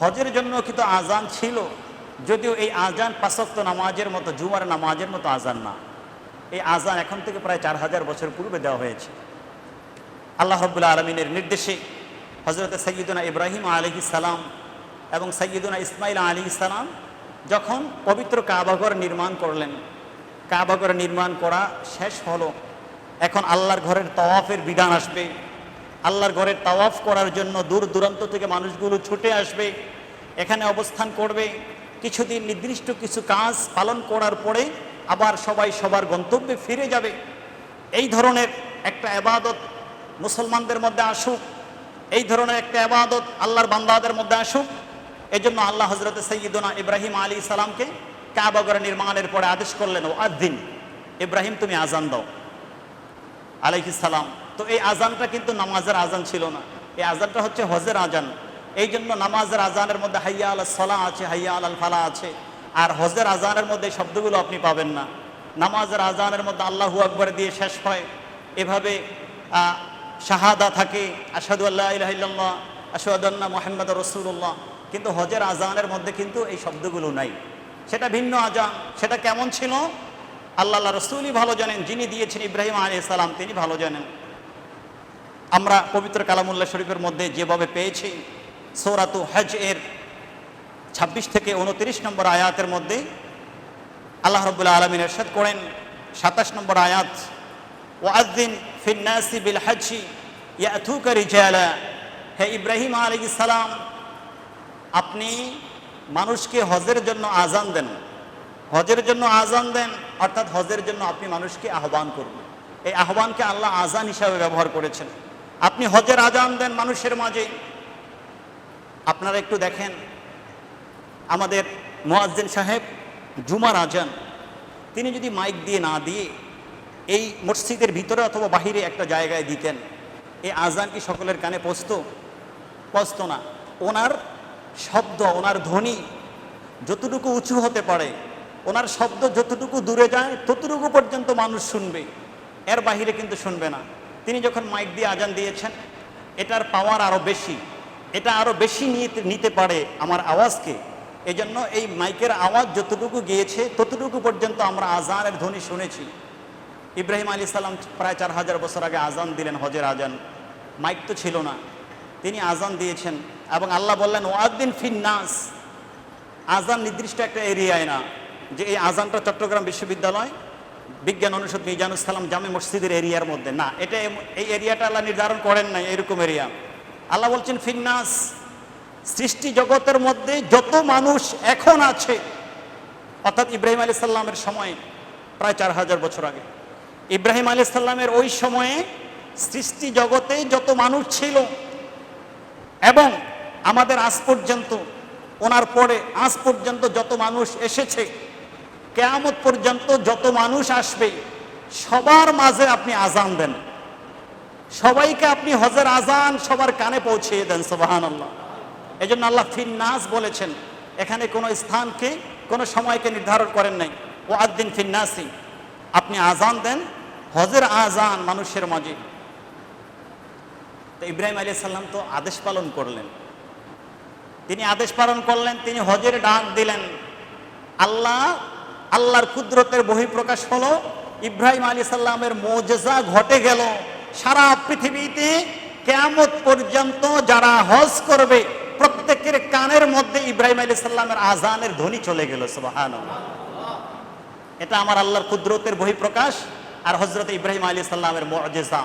হজের জন্য কিন্তু আজান ছিল। যদিও এই আজান পাঁচক্ত নামাজের মতো, জুমার নামাজের মতো আজান না। এই আজান এখন থেকে প্রায় চার হাজার বছর পূর্বে দেওয়া হয়েছে। আল্লাহ রব্বুল্লা আলমিনের নির্দেশে হজরত সৈয়দুনা ইব্রাহিম আলহি সালাম এবং সৈয়দুনা ইসমাইল আলী সালাম যখন পবিত্র কাবাঘর নির্মাণ করলেন, কাবাঘর নির্মাণ করা শেষ হলো। এখন আল্লাহর ঘরের তওয়াফের বিধান আসবে। আল্লাহর ঘরের তাওয়াফ করার জন্য দূর দূরান্ত থেকে মানুষগুলো ছুটে আসবে, এখানে অবস্থান করবে। কিছুদিন নির্দিষ্ট কিছু কাজ পালন করার পরে আবার সবাই সবার গন্তব্যে ফিরে যাবে। এই ধরনের একটা আবাদত মুসলমানদের মধ্যে আসুক, এই ধরনের একটা আবাদত আল্লাহর বান্দাদের মধ্যে আসুক এই জন্য আল্লাহ হজরত সৈয়দনা ইব্রাহিম আলী সালামকে কাবাগর নির্মাণের পরে আদেশ করলেন, ও আদিন, ইব্রাহিম, তুমি আজান দাও। আলাইহিস সালাম। তো এই আজানটা কিন্তু নামাজের আজান ছিল না। এই আজানটা হচ্ছে হজের আজান। এই জন্য নামাজের আজানের মধ্যে হাইয়া আল সলা আছে, হাইয়া আল ফালা আছে। আর হজের আজানের মধ্যে এই শব্দগুলো আপনি পাবেন না। নামাজের আজানের মধ্যে আল্লাহু আকবর দিয়ে শেষ হয়। এভাবে শাহাদা থাকে আসাদু আল্লাহ আসাদুল্লাহ মোহাম্মদ রসুল্লাহ কিন্তু হজের আজানের মধ্যে কিন্তু এই শব্দগুলো নাই। সেটা ভিন্ন আজান, সেটা কেমন ছিল? আল্লাহ রসুলই ভালো জানেন, যিনি দিয়েছেন ইব্রাহিম আলী সালাম, তিনি ভালো জানেন। আমরা পবিত্র কালামুল্লাহ শরীফের মধ্যে যেভাবে পেয়েছি, সৌরাতু হজ এর ছাব্বিশ থেকে উনত্রিশ নম্বর আয়াতের মধ্যে আল্লাহ রবুল্লা আলমিন এরশাদ করেন, সাতাশ নম্বর আয়াত ওয়াদ্দিন ফিন্নাসি বিল হাজি ইয়াথুকা রিজালা। হে ইব্রাহিম আলী সালাম, আপনি মানুষকে হজের জন্য আজান দেন। হজের জন্য আজান দেন, অর্থাৎ হজের জন্য আপনি মানুষকে আহ্বান করবেন এই আহ্বানকে আল্লাহ আজান হিসাবে ব্যবহার করেছেন। আপনি হজের আজান দেন মানুষের মাঝে আপনারা একটু দেখেন, আমাদের মোয়াজ্জেন সাহেব জুমার আজান, তিনি যদি মাইক দিয়ে না দিয়ে এই মসজিদের ভিতরে অথবা বাহিরে একটা জায়গায় দিতেন, এই আজান কি সকলের কানে পৌঁছত? পৌঁছত না। ওনার শব্দ, ওনার ধ্বনি যতটুকু উঁচু হতে পারে, ওনার শব্দ যতটুকু দূরে যায়, ততটুকু পর্যন্ত মানুষ শুনবে। এর বাহিরে কিন্তু শুনবে না। তিনি যখন মাইক দিয়ে আজান দিয়েছেন, এটার পাওয়ার আরও বেশি। এটা আরও বেশি নিতে পারে আমার আওয়াজকে। এজন্য এই মাইকের আওয়াজ যতটুকু গিয়েছে, ততটুকু পর্যন্ত আমরা আজানের ধ্বনি শুনেছি। ইব্রাহিম আলী সাল্লাম প্রায় চার হাজার বছর আগে আজান দিলেন, হজের আজান। মাইক তো ছিল না। তিনি আজান দিয়েছেন এবং আল্লাহ বললেন ওয়াদ্দিন ফিন্নাস আজান নির্দিষ্ট একটা এরিয়ায় না, যে এই আজানটা চট্টগ্রাম বিশ্ববিদ্যালয় বিজ্ঞান অনুষদ মিজানুল সালাম জামে মসজিদের এরিয়ার মধ্যে। না, এটা এই এরিয়াটা আল্লাহ নির্ধারণ করেন নাই, এরকম এরিয়া। আল্লাহ বলছেন, ফিন্নাস, সৃষ্টি জগতের মধ্যে যত মানুষ এখন আছে, অর্থাৎ ইব্রাহিম আলী সাল্লামের সময়, প্রায় চার হাজার বছর আগে, ইব্রাহিম আলী সাল্লামের ওই সময়ে সৃষ্টি জগতে যত মানুষ ছিল, এবং আমাদের আজ পর্যন্ত, ওনার পরে আজ পর্যন্ত যত মানুষ এসেছে কেয়ামত পর্যন্ত যত মানুষ আসবে, সবার মাঝে আপনি আজান দেন। সবাইকে আপনি হজের আজান সবার কানে পৌঁছিয়ে দেন সোবাহান আল্লাহ এই জন্য আল্লাহ ফিন নাস বলেছেন, এখানে কোনো স্থানকে, কোনো সময়কে নির্ধারণ করেন নাই। ও আদ্দিন ফিন্নাসি, আপনি আজান দেন, হজের আজান মানুষের মাঝে। তো ইব্রাহিম আলী সাল্লাম তো আদেশ পালন করলেন। তিনি আদেশ পালন করলেন, তিনি হজের ডাক দিলেন। আল্লাহ আল্লাহর কুদরতের বহিঃপ্রকাশ হলো, ইব্রাহিম আলী সাল্লামের মোজেজা ঘটে গেল। সারা পৃথিবীতে কেয়ামত পর্যন্ত যারা হজ করবে, প্রত্যেকের কানের মধ্যে ইব্রাহিম আলী সাল্লামের আজানের ধ্বনি চলে গেল সুবাহান এটা আমার আল্লাহর কুদরতের বহিঃপ্রকাশ আর হজরত ইব্রাহিম আলী সাল্লামের মজেজা।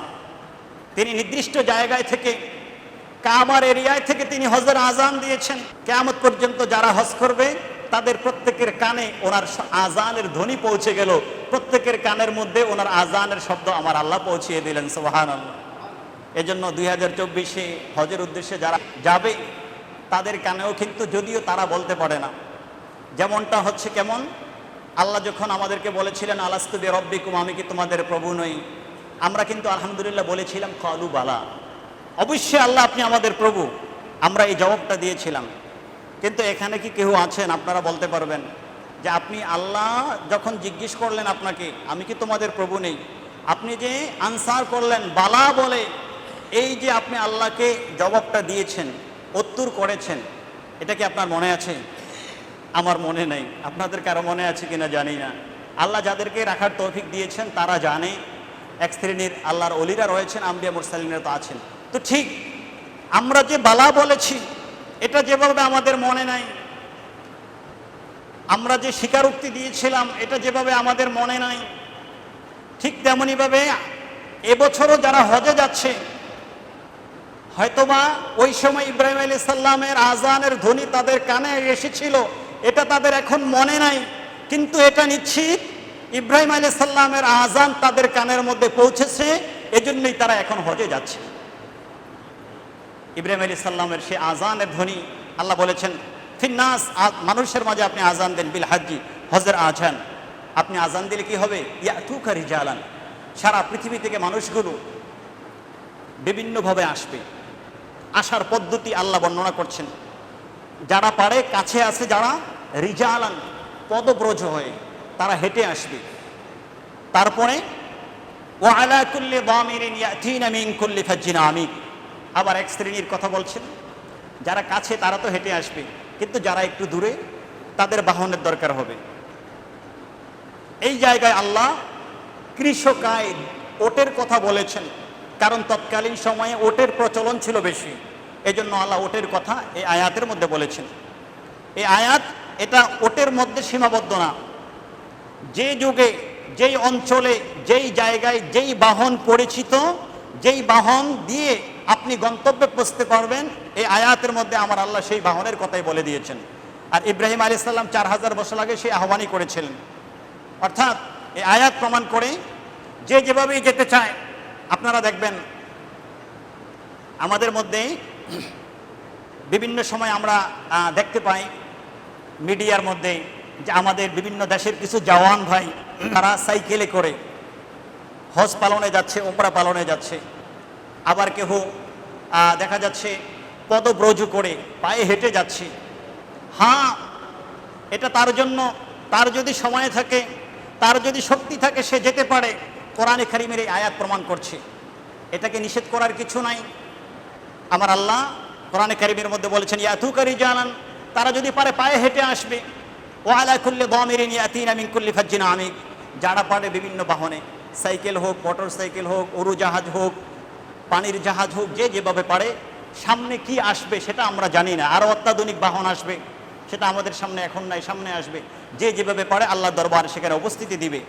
তিনি নির্দিষ্ট জায়গায় থেকে, কাবার এরিয়ায় থেকে তিনি হজের আজান দিয়েছেন। কেয়ামত পর্যন্ত যারা হজ করবে তাদের প্রত্যেকের কানে ওনার আজানের ধ্বনি পৌঁছে গেল। প্রত্যেকের কানের মধ্যে ওনার আজানের শব্দ আমার আল্লাহ পৌঁছিয়ে দিলেন সোহান আল্লাহ এজন্য দুই হাজার চব্বিশে হজের উদ্দেশ্যে যারা যাবে, তাদের কানেও কিন্তু যদিও তারা বলতে পারে না। যেমনটা হচ্ছে কেমন? আল্লাহ যখন আমাদেরকে বলেছিলেন আলাস্তুবি রব্বিকুম আমি কি তোমাদের প্রভু নই? আমরা কিন্তু আলহামদুলিল্লাহ বলেছিলাম, কালু বালা। অবশ্যই আল্লাহ আপনি আমাদের প্রভু। আমরা এই জবাবটা দিয়েছিলাম। কিন্তু এখানে কি কেউ আছেন? আপনারা বলতে পারবেন যে আপনি আল্লাহ যখন জিজ্ঞেস করলেন আপনাকে, আমি কি তোমাদের প্রভু নেই? আপনি যে আনসার করলেন, বালা বলে, এই যে আপনি আল্লাহকে জবাবটা দিয়েছেন, উত্তর করেছেন, এটা কি আপনার মনে আছে? আমার মনে নেই। আপনাদের কারও মনে আছে কিনা জানি না। আল্লাহ যাদেরকে রাখার তৌফিক দিয়েছেন, তারা জানে। এক শ্রেণির আল্লাহর অলিরা রয়েছেন, আম্বিয়া মুরসালিনরা তো আছেন। তো ঠিক, আমরা যে বালা বলেছি এটা যেভাবে আমাদের মনে নাই, আমরা যে স্বীকারোক্তি দিয়েছিলাম, এটা যেভাবে আমাদের মনে নাই, ঠিক তেমনইভাবে এবছরও যারা হজে যাচ্ছে, হয়তোবা ওই সময় ইব্রাহিম আলী সাল্লামের আজানের ধ্বনি তাদের কানে এসেছিল, এটা তাদের এখন মনে নাই, কিন্তু এটা নিশ্চিত ইব্রাহিম আলী সাল্লামের আজান তাদের কানের মধ্যে পৌঁছেছে, এজন্যই তারা এখন হজে যাচ্ছে। ইব্রাহিম আলী সাল্লামের সে আজানের ধ্বনি, আল্লাহ বলেছেন, ফিন্নাস মানুষের মাঝে আপনি আজান দেন বিল হাজ্জি হজের আজান আপনি আজান দিলে কি হবে? ইয়া তুকারি জালান সারা পৃথিবী থেকে মানুষগুলো বিভিন্নভাবে আসবে। আসার পদ্ধতি আল্লাহ বর্ণনা করছেন। যারা পারে, কাছে আছে যারা রিজালান, পদব্রজ হয়ে তারা হেঁটে আসবে। তারপরে ও কুল্লি দামিরিন ইয়াতিনা মিন কুল্লি ফাজ্জিন আমিক আবার এক শ্রেণির কথা বলছেন, যারা কাছে তারা তো হেঁটে আসবে, কিন্তু যারা একটু দূরে, তাদের বাহনের দরকার হবে। এই জায়গায় আল্লাহ কৃষকায় ওটের কথা বলেছেন, কারণ তৎকালীন সময়ে ওটের প্রচলন ছিল বেশি। এই জন্য আল্লাহ ওটের কথা এই আয়াতের মধ্যে বলেছেন। এই আয়াত, এটা ওটের মধ্যে সীমাবদ্ধ না। যে যুগে, যেই অঞ্চলে, যেই জায়গায়, যেই বাহন পরিচিত, যেই বাহন দিয়ে আপনি গন্তব্যে পৌঁছতে পারবেন। এই আয়াতের মধ্যে আমার আল্লাহ সেই বাহনের কথাই বলে দিয়েছেন। আর ইব্রাহিম আলী সাল্লাম চার হাজার বছর আগে সেই আহ্বানই করেছিলেন। অর্থাৎ এই আয়াত প্রমাণ করে যে যেভাবেই যেতে চায়, আপনারা দেখবেন আমাদের মধ্যে বিভিন্ন সময় আমরা দেখতে পাই মিডিয়ার মধ্যে যে আমাদের বিভিন্ন দেশের কিছু জওয়ান ভাই, তারা সাইকেলে করে হজ পালনে যাচ্ছে ওমরা পালনে যাচ্ছে। আবার কেহ দেখা যাচ্ছে পদব্রজ করে পায়ে হেঁটে যাচ্ছে। হ্যাঁ এটা তার জন্য, তার যদি সময় থাকে, তার যদি শক্তি থাকে, সে যেতে পারে। কোরআনে কারিমের এই আয়াত প্রমাণ করছে। এটাকে নিষেধ করার কিছু নাই। আমার আল্লাহ কোরআনে কারিমের মধ্যে বলেছেন ইয়াতুকারি জানান তারা যদি পারে পায়ে হেঁটে আসবে। ও আলা কুল্লি দমিরিন ইয়াতিন আমিন কুল্লি ফাজ্জিন আমিক যারা পারে বিভিন্ন বাহনে। সাইকেল হোক মোটর সাইকেল হোক উড়ো জাহাজ হোক পানির জাহাজ হোক, যে যেভাবে পারে, সামনে কি আসবে সেটা আমরা জানি না। আরও অত্যাধুনিক বাহন আসবে, সেটা আমাদের সামনে এখন নাই, সামনে আসবে। যে যেভাবে পারে আল্লাহ দরবার সেখানে উপস্থিতি দিবে।